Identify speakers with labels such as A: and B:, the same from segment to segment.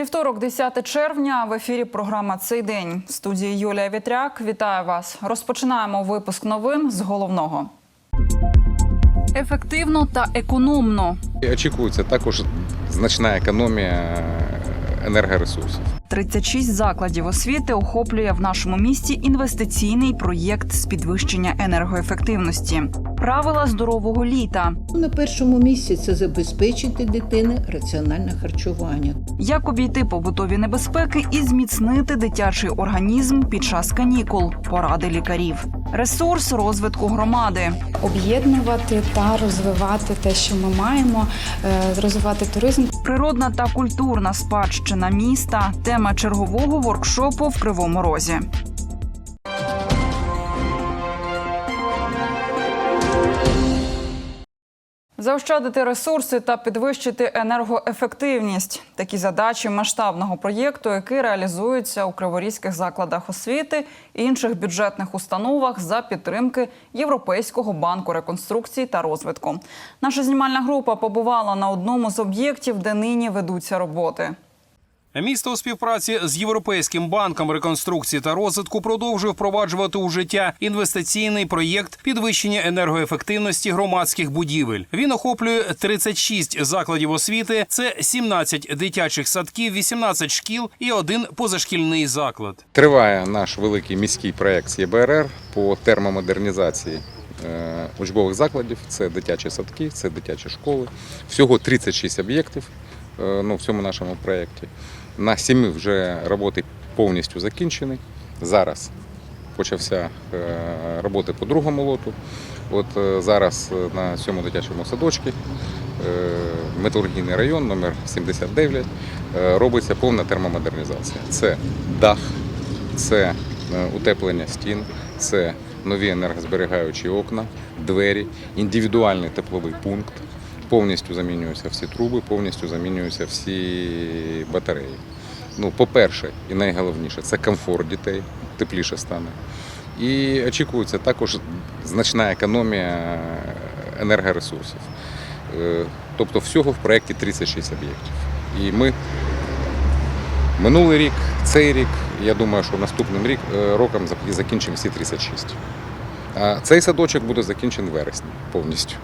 A: Вівторок, 10 червня, в ефірі програма Цей день. В студії Юлія Вітряк. Вітаю вас. Розпочинаємо випуск новин з головного. Ефективно та економно.
B: Очікується також значна економія енергоресурсів.
A: 36 закладів освіти охоплює в нашому місті інвестиційний проєкт з підвищення енергоефективності. Правила здорового літа.
C: На першому місці це забезпечити дитини раціональне харчування.
A: Як обійти побутові небезпеки і зміцнити дитячий організм під час канікул. Поради лікарів. Ресурс розвитку громади.
D: об'єднувати та розвивати те, що ми маємо, е, розвивати туризм.
A: Природна та культурна спадщина міста. Тема чергового воркшопу в Кривому Розі. Заощадити ресурси та підвищити енергоефективність такі задачі масштабного проєкту, який реалізується у криворізьких закладах освіти і інших бюджетних установах за підтримки Європейського банку реконструкції та розвитку. Наша знімальна група побувала на одному з об'єктів, де нині ведуться роботи.
E: Місто у співпраці з Європейським банком реконструкції та розвитку продовжує впроваджувати у життя інвестиційний проєкт підвищення енергоефективності громадських будівель. Він охоплює 36 закладів освіти, це 17 дитячих садків, 18 шкіл і один позашкільний заклад.
B: Триває наш великий міський проект з ЄБРР по термомодернізації е, учбових закладів. Це дитячі садки, це дитячі школи. Всього 36 об'єктів е, ну, в цьому нашому проєкті. На сіми вже роботи повністю закінчені. Зараз почався е, роботи по другому лоту. От е, зараз е, на цьому дитячому садочку металургійний район номер 79 е, робиться повна термомодернізація. Це дах, це утеплення стін, це нові енергозберігаючі окна, двері, індивідуальний тепловий пункт. Повністю замінюються всі труби, повністю замінюються всі батареї. Ну, по-перше, і найголовніше, це комфорт дітей, тепліше стане. І очікується також значна економія енергоресурсів. Е, Тобто всього в проєкті 36 об'єктів. І ми минулий рік, цей рік, я думаю, що наступним рік, е, роком закінчимо всі 36. А цей садочок буде закінчений в вересні повністю.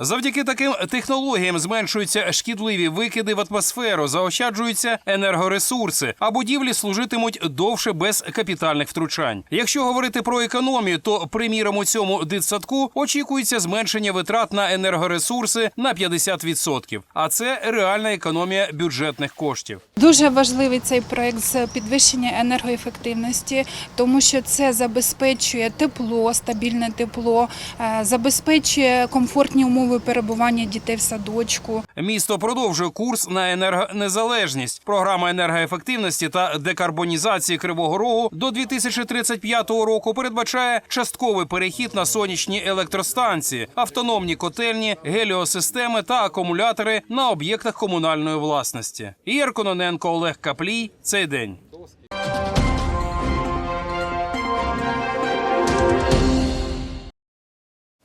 E: Завдяки таким технологіям зменшуються шкідливі викиди в атмосферу, заощаджуються енергоресурси, а будівлі служитимуть довше без капітальних втручань. Якщо говорити про економію, то приміром у цьому дитсадку очікується зменшення витрат на енергоресурси на 50%. А це реальна економія бюджетних коштів.
D: Дуже важливий цей проект з підвищення енергоефективності, тому що це забезпечує тепло, стабільне тепло, е, забезпечує комфортні умови перебування дітей в садочку.
E: Місто продовжує курс на енергонезалежність. Програма енергоефективності та декарбонізації Кривого Рогу до 2035 року передбачає частковий перехід на сонячні електростанції, автономні котельні, геліосистеми та акумулятори на об'єктах комунальної власності. Ігор Кононенко, Олег Каплій. Цей день.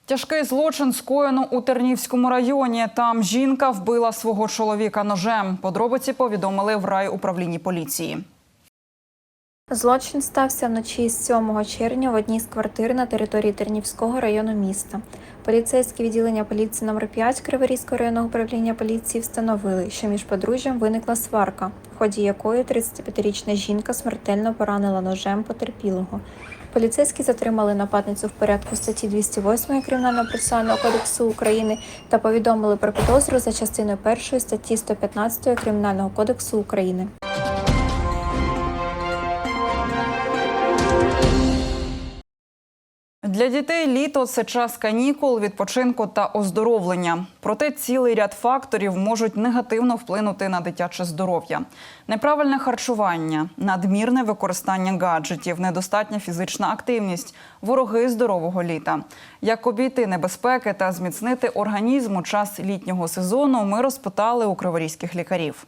A: Тяжкий злочин скоєно у Тернівському районі. Там жінка вбила свого чоловіка ножем. Подробиці повідомили в райуправлінні поліції.
F: Злочин стався вночі з 7 червня в одній з квартир на території Тернівського району міста. Поліцейське відділення поліції номер 5 Криворізького районного управління поліції встановили, що між подружжям виникла сварка, в ході якої 35-річна жінка смертельно поранила ножем потерпілого. Поліцейські затримали нападницю в порядку статті 208 Кримінального процесуального кодексу України та повідомили про підозру за частиною 1 статті 115 Кримінального кодексу України.
A: Для дітей літо це час канікул, відпочинку та оздоровлення. Проте цілий ряд факторів можуть негативно вплинути на дитяче здоров'я: неправильне харчування, надмірне використання гаджетів, недостатня фізична активність, вороги здорового літа. Як обійти небезпеки та зміцнити організм у час літнього сезону, ми розпитали у криворізьких лікарів.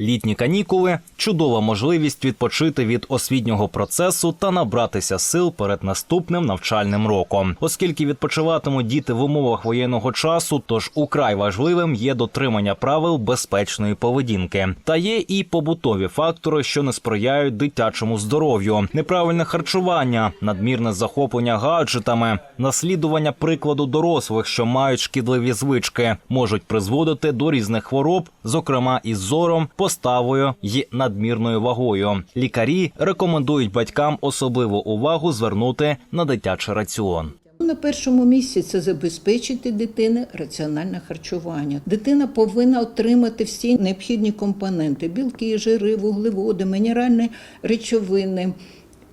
G: Літні канікули чудова можливість відпочити від освітнього процесу та набратися сил перед наступним навчальним роком. Оскільки відпочиватимуть діти в умовах воєнного часу, тож украй важливим є дотримання правил безпечної поведінки. Та є і побутові фактори, що не сприяють дитячому здоров'ю, неправильне харчування, надмірне захоплення гаджетами, наслідування прикладу дорослих, що мають шкідливі звички, можуть призводити до різних хвороб, зокрема із зором, поставою і надмірною вагою. Лікарі рекомендують батькам особливу увагу звернути на дитячий раціон.
C: На першому місці це забезпечити дитини раціональне харчування. Дитина повинна отримати всі необхідні компоненти: білки, жири, вуглеводи, мінеральні речовини.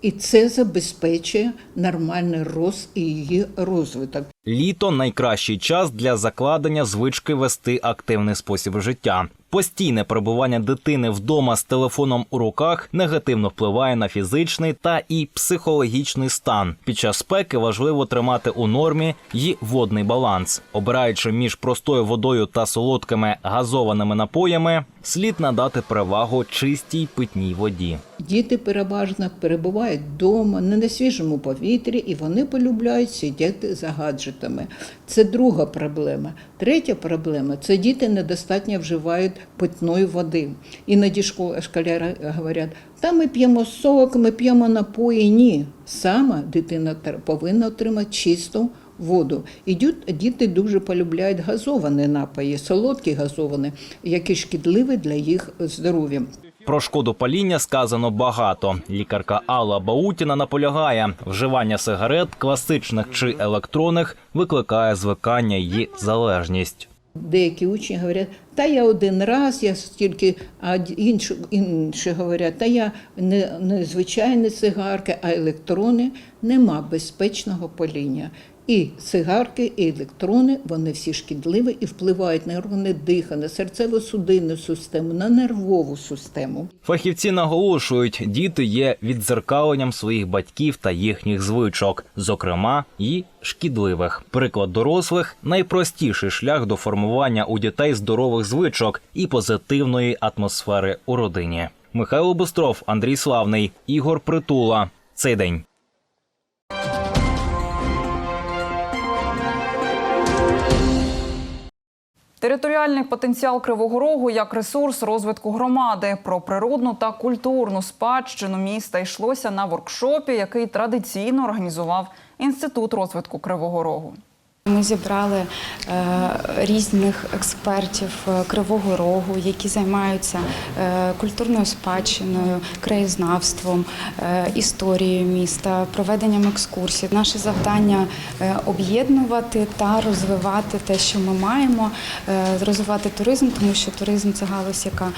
C: І це забезпечує нормальний рост і її розвиток.
G: Літо найкращий час для закладення звички вести активний спосіб життя. Постійне перебування дитини вдома з телефоном у руках негативно впливає на фізичний та і психологічний стан. Під час спеки важливо тримати у нормі й водний баланс. Обираючи між простою водою та солодкими газованими напоями, слід надати перевагу чистій питній воді.
C: Діти переважно перебувають вдома, не на свіжому повітрі, і вони полюбляють сидіти за гаджетами. Це друга проблема. Третя проблема це діти недостатньо вживають питної води. Іноді школ- школяри говорять, та ми п'ємо сок, ми п'ємо напої. Ні, саме дитина повинна отримати чисту воду. І діти дуже полюбляють газовані напої, солодкі газовані, які шкідливі для їх здоров'я.
G: Про шкоду паління сказано багато. Лікарка Алла Баутіна наполягає, вживання сигарет, класичних чи електронних, викликає звикання і залежність.
C: Деякі учні говорять, та я один раз, я стільки, а інші, інші говорять, та я не, не звичайні цигарки, а електрони. Нема безпечного паління. І цигарки, і електрони, вони всі шкідливі і впливають на органи дихання, серцево-судинну систему, на нервову систему.
G: Фахівці наголошують, діти є віддзеркаленням своїх батьків та їхніх звичок, зокрема і шкідливих. Приклад дорослих найпростіший шлях до формування у дітей здорових звичок і позитивної атмосфери у родині. Михайло Бустров, Андрій Славний, Ігор Притула. Цей день.
A: Територіальний потенціал Кривого Рогу як ресурс розвитку громади про природну та культурну спадщину міста йшлося на воркшопі, який традиційно організував інститут розвитку Кривого Рогу.
H: Ми зібрали е, різних експертів е, Кривого Рогу, які займаються е, культурною спадщиною, краєзнавством, історією міста, проведенням екскурсій. Наше завдання об'єднувати та розвивати те, що ми маємо, розвивати туризм, тому що туризм це галузь, яка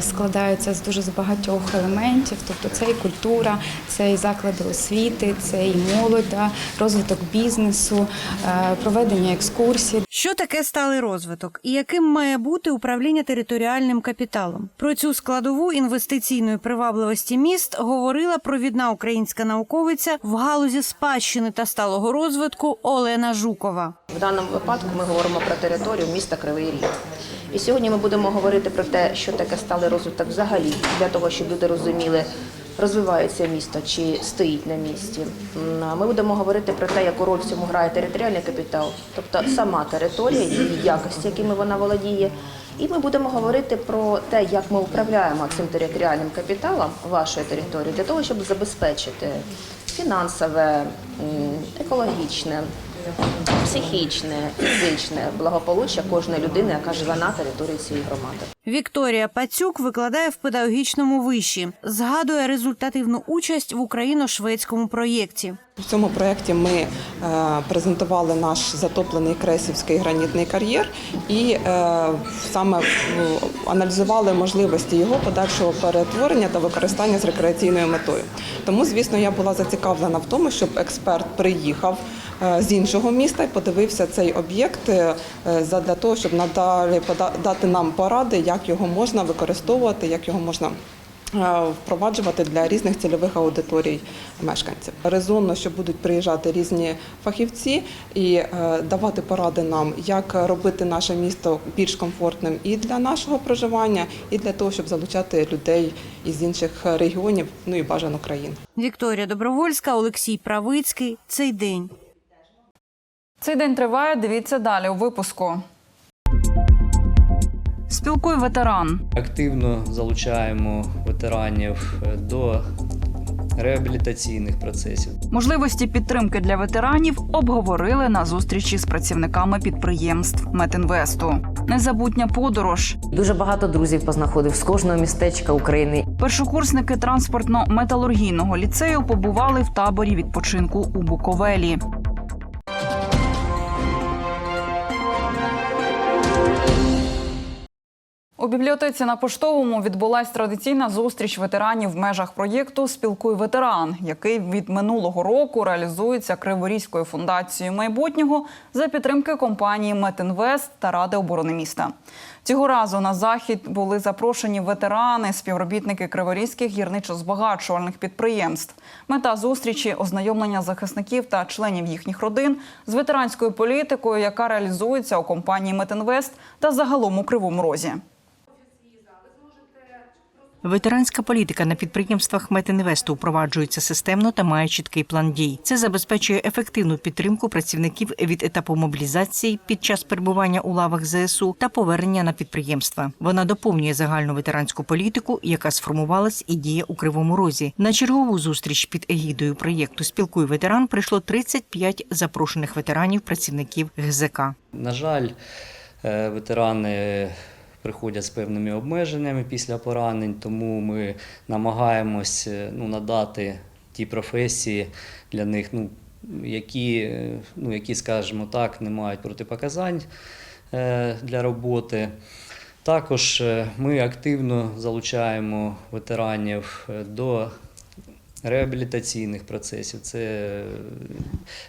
H: складається з дуже з багатьох елементів. Тобто це і культура, це і заклади освіти, це і молодь, розвиток бізнесу. Проведення екскурсій.
I: Що таке сталий розвиток і яким має бути управління територіальним капіталом? Про цю складову інвестиційної привабливості міст говорила провідна українська науковиця в галузі спадщини та сталого розвитку Олена Жукова.
J: В даному випадку ми говоримо про територію міста Кривий Ріг. І сьогодні ми будемо говорити про те, що таке сталий розвиток взагалі, для того, щоб люди розуміли, розвивається місто чи стоїть на місці. Ми будемо говорити про те, яку роль в цьому грає територіальний капітал, тобто сама територія, її якості, якими вона володіє. І ми будемо говорити про те, як ми управляємо цим територіальним капіталом вашої території, для того, щоб забезпечити фінансове, екологічне, психічне, фізичне благополуччя кожної людини, яка живе на території цієї громади.
I: Вікторія Пацюк викладає в педагогічному виші, згадує результативну участь в україно-шведському проєкті.
K: В цьому проєкті ми е, презентували наш затоплений кресівський гранітний кар'єр і е, саме е, аналізували можливості його подальшого перетворення та використання з рекреаційною метою. Тому, звісно, я була зацікавлена в тому, щоб експерт приїхав з іншого міста і подивився цей об'єкт е, задля того, щоб надалі дати нам поради, як його можна використовувати, як його можна е, впроваджувати для різних цільових аудиторій мешканців. Резонно, що будуть приїжджати різні фахівці і е, давати поради нам, як робити наше місто більш комфортним і для нашого проживання, і для того, щоб залучати людей із інших регіонів, ну і бажано країн.
I: Вікторія Добровольська, Олексій Правицький. Цей день.
A: Цей день триває. Дивіться далі у випуску. Спілкуй ветеран.
L: Активно залучаємо ветеранів до реабілітаційних процесів.
A: Можливості підтримки для ветеранів обговорили на зустрічі з працівниками підприємств Метінвесту. Незабутня подорож.
M: Дуже багато друзів познаходив з кожного містечка України.
A: Першокурсники транспортно-металургійного ліцею побували в таборі відпочинку у Буковелі. У бібліотеці на поштовому відбулась традиційна зустріч ветеранів в межах проєкту Спілкуй ветеран, який від минулого року реалізується Криворізькою фундацією майбутнього за підтримки компанії Метінвест та Ради оборони міста. Цього разу на захід були запрошені ветерани, співробітники криворізьких гірничо-збагачувальних підприємств. Мета зустрічі ознайомлення захисників та членів їхніх родин з ветеранською політикою, яка реалізується у компанії Метінвест та загалом у Кривому Розі.
N: Ветеранська політика на підприємствах Метінвесту впроваджується системно та має чіткий план дій. Це забезпечує ефективну підтримку працівників від етапу мобілізації під час перебування у лавах ЗСУ та повернення на підприємства. Вона доповнює загальну ветеранську політику, яка сформувалась і діє у Кривому Розі. На чергову зустріч під егідою проєкту Спілкуй ветеран прийшло 35 запрошених ветеранів працівників ГЗК.
L: На жаль, е, ветерани приходять з певними обмеженнями після поранень, тому ми намагаємось е, ну, надати ті професії для них, ну, які, е, ну, які, скажімо так, не мають протипоказань е, для роботи. Також ми активно залучаємо ветеранів до реабілітаційних процесів, це е,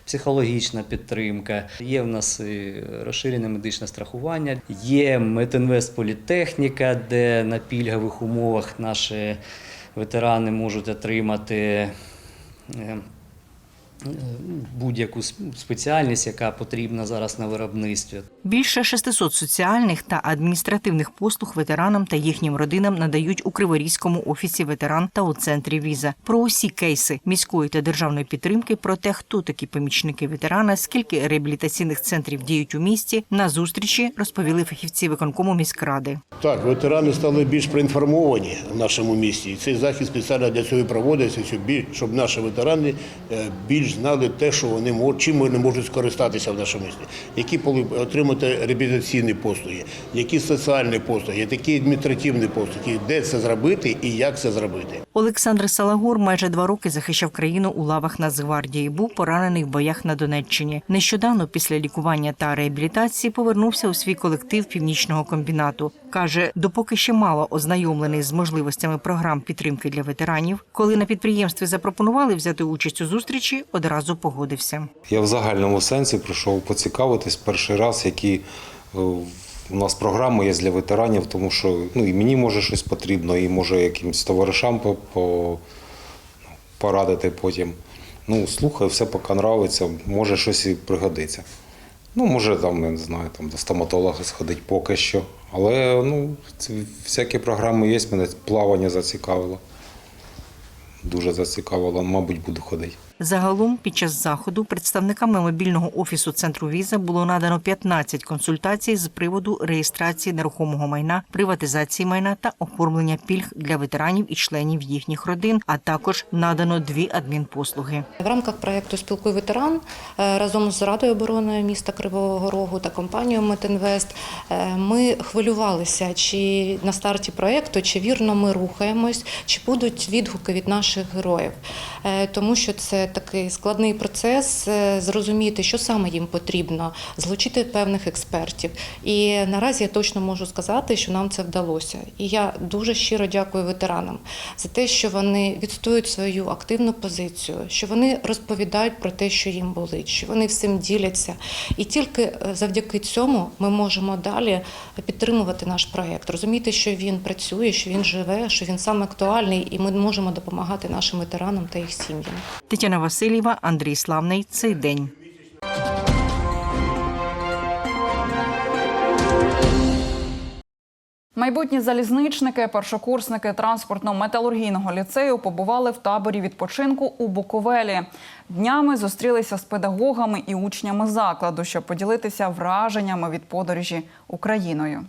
L: психологічна підтримка. Є в нас і розширене медичне страхування, є Метинвест Політехніка, де на пільгових умовах наші ветерани можуть отримати. Будь-яку спеціальність, яка потрібна зараз на виробництві.
N: Більше 600 соціальних та адміністративних послуг ветеранам та їхнім родинам надають у Криворізькому офісі ветеран та у центрі віза. Про усі кейси міської та державної підтримки, про те, хто такі помічники ветерана, скільки реабілітаційних центрів діють у місті. На зустрічі розповіли фахівці виконкому міськради.
O: Так, ветерани стали більш проінформовані в нашому місті. І цей захід спеціально для цього і проводиться, щоб біль- щоб наші ветерани е, більш знали те, що вони можуть, чим вони можуть скористатися в нашому місті, які отримати реабілітаційні послуги, які соціальні послуги, які адміністративні послуги, де це зробити і як це зробити.
N: Олександр Салагур майже два роки захищав країну у лавах Нацгвардії. Був поранений в боях на Донеччині. Нещодавно, після лікування та реабілітації, повернувся у свій колектив північного комбінату. каже, допоки ще мало ознайомлений з можливостями програм підтримки для ветеранів. Коли на підприємстві запропонували взяти участь у зустрічі, одразу погодився.
P: Я в загальному сенсі прийшов поцікавитись перший раз, які е, у нас програми є для ветеранів, тому що ну, і мені може щось потрібно, і може якимось товаришам по, по, порадити потім. Ну, слухаю, все поки нравиться, може щось і пригодиться. Ну, може, там, не знаю, там до стоматолога сходить поки що. Але ну, всякі програми є, мене плавання зацікавило. Дуже зацікавило, мабуть, буду ходити.
N: Загалом під час заходу представниками мобільного офісу центру віза було надано 15 консультацій з приводу реєстрації нерухомого майна, приватизації майна та оформлення пільг для ветеранів і членів їхніх родин, а також надано дві адмінпослуги.
Q: В рамках проєкту Спілкуй ветеран е, разом з Радою оборони міста Кривого Рогу та компанією Метинвест е, ми хвилювалися, чи на старті проєкту, чи вірно ми рухаємось, чи будуть відгуки від наших героїв, Е, тому що це такий складний процес е, зрозуміти, що саме їм потрібно, залучити певних експертів. І наразі я точно можу сказати, що нам це вдалося. І я дуже щиро дякую ветеранам за те, що вони відстоюють свою активну позицію, що вони розповідають про те, що їм болить, що вони всім діляться. І тільки е, завдяки цьому ми можемо далі підтримувати наш проект, розуміти, що він працює, що він живе, що він саме актуальний, і ми можемо допомагати нашим ветеранам та їх сім'ям.
N: Тетяна Васильєва, Андрій Славний. Цей день.
A: Майбутні залізничники, першокурсники транспортно-металургійного ліцею побували в таборі відпочинку у Буковелі. Днями зустрілися з педагогами і учнями закладу, щоб поділитися враженнями від подорожі Україною.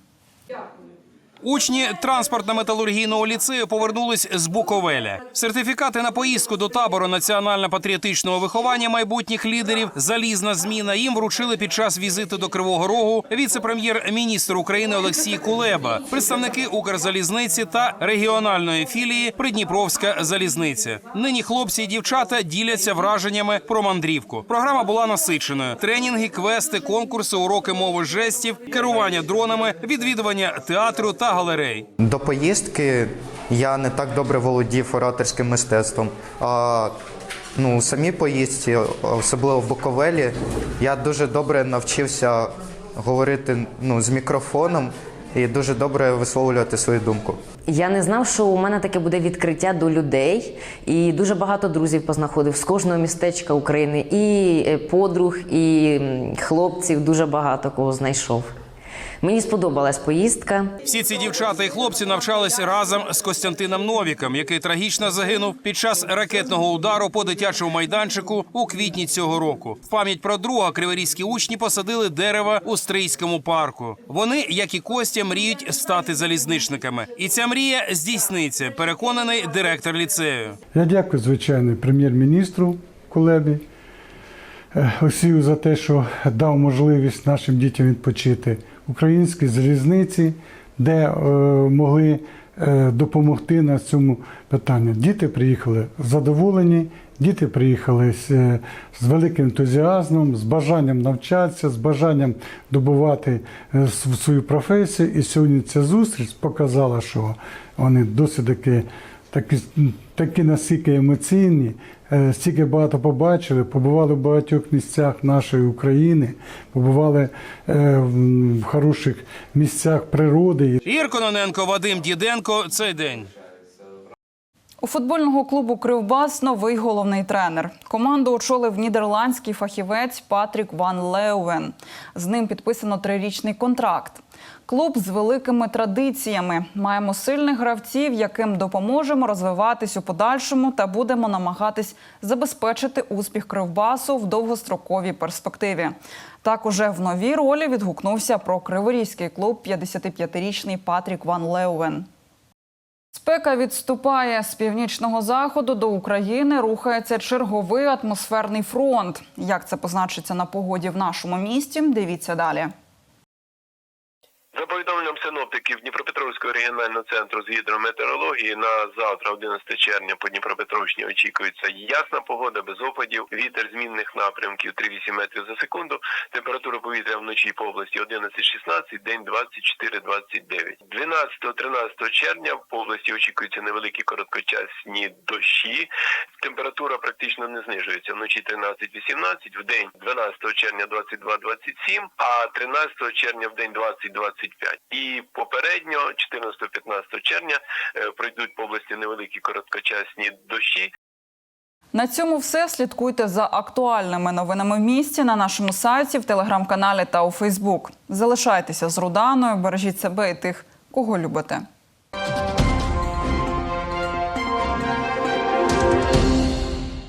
E: Учні транспортно-металургійного ліцею повернулись з Буковеля. Сертифікати на поїздку до табору національно-патріотичного виховання майбутніх лідерів Залізна зміна їм вручили під час візиту до Кривого Рогу віце-прем'єр-міністр України Олексій Кулеба, представники Укрзалізниці та регіональної філії Придніпровська залізниця. Нині хлопці і дівчата діляться враженнями про мандрівку. Програма була насиченою: тренінги, квести, конкурси, уроки мови жестів, керування дронами, відвідування театру та галерей.
R: До поїздки я не так добре володів ораторським мистецтвом. А ну, у самій поїздці, особливо в Буковелі, я дуже добре навчився говорити ну, з мікрофоном і дуже добре висловлювати свою думку.
M: Я не знав, що у мене таке буде відкриття до людей, і дуже багато друзів познаходив з кожного містечка України. І е, подруг, і хлопців дуже багато кого знайшов. Мені сподобалась поїздка.
E: Всі ці дівчата і хлопці навчались разом з Костянтином Новіком, який трагічно загинув під час ракетного удару по дитячому майданчику у квітні цього року. В пам'ять про друга криворізькі учні посадили дерева у Стрийському парку. Вони, як і Костя, мріють стати залізничниками, і ця мрія здійсниться. Переконаний директор ліцею.
S: Я дякую, звичайно, прем'єр-міністру Кулебі е, Осію за те, що дав можливість нашим дітям відпочити в українській залізниці, де е, могли е, допомогти на цьому питанні. Діти приїхали задоволені, діти приїхали з, е, великим ентузіазмом, з бажанням навчатися, з бажанням добувати свою професію. І сьогодні ця зустріч показала, що вони досить таки такі, такі настільки емоційні, е, стільки багато побачили, побували в багатьох місцях нашої України, побували е, в в хороших місцях природи.
E: Ір Кононенко, Вадим Діденко. Цей день.
A: У футбольного клубу Кривбас новий головний тренер. Команду очолив нідерландський фахівець Патрік Ван Леувен. З ним підписано трирічний контракт. Клуб з великими традиціями. Маємо сильних гравців, яким допоможемо розвиватись у подальшому та будемо намагатись забезпечити успіх Кривбасу в довгостроковій перспективі. Так уже в новій ролі відгукнувся про криворізький клуб 55-річний Патрік Ван Леувен. Спека відступає з північного заходу до України. Рухається черговий атмосферний фронт. Як це позначиться на погоді в нашому місті? Дивіться далі.
T: За повідомленням синоптиків Дніпропетровського регіонального центру з гідрометеорології на завтра, 11 червня, по Дніпропетровщині очікується ясна погода без опадів, вітер змінних напрямків 3-8 метрів за секунду. Температура повітря вночі по області 11-16, день 24-29. 12-13 червня по області очікуються невеликі короткочасні дощі. Температура практично не знижується. Вночі 13-18, в день 12 червня 22-27, а 13 червня в день 20-25. І попередньо 14-15 червня е, пройдуть по області невеликі короткочасні дощі.
A: На цьому все. Слідкуйте за актуальними новинами в місті на нашому сайті, в телеграм-каналі та у Фейсбук. Залишайтеся з Руданою, бережіть себе і тих, кого любите.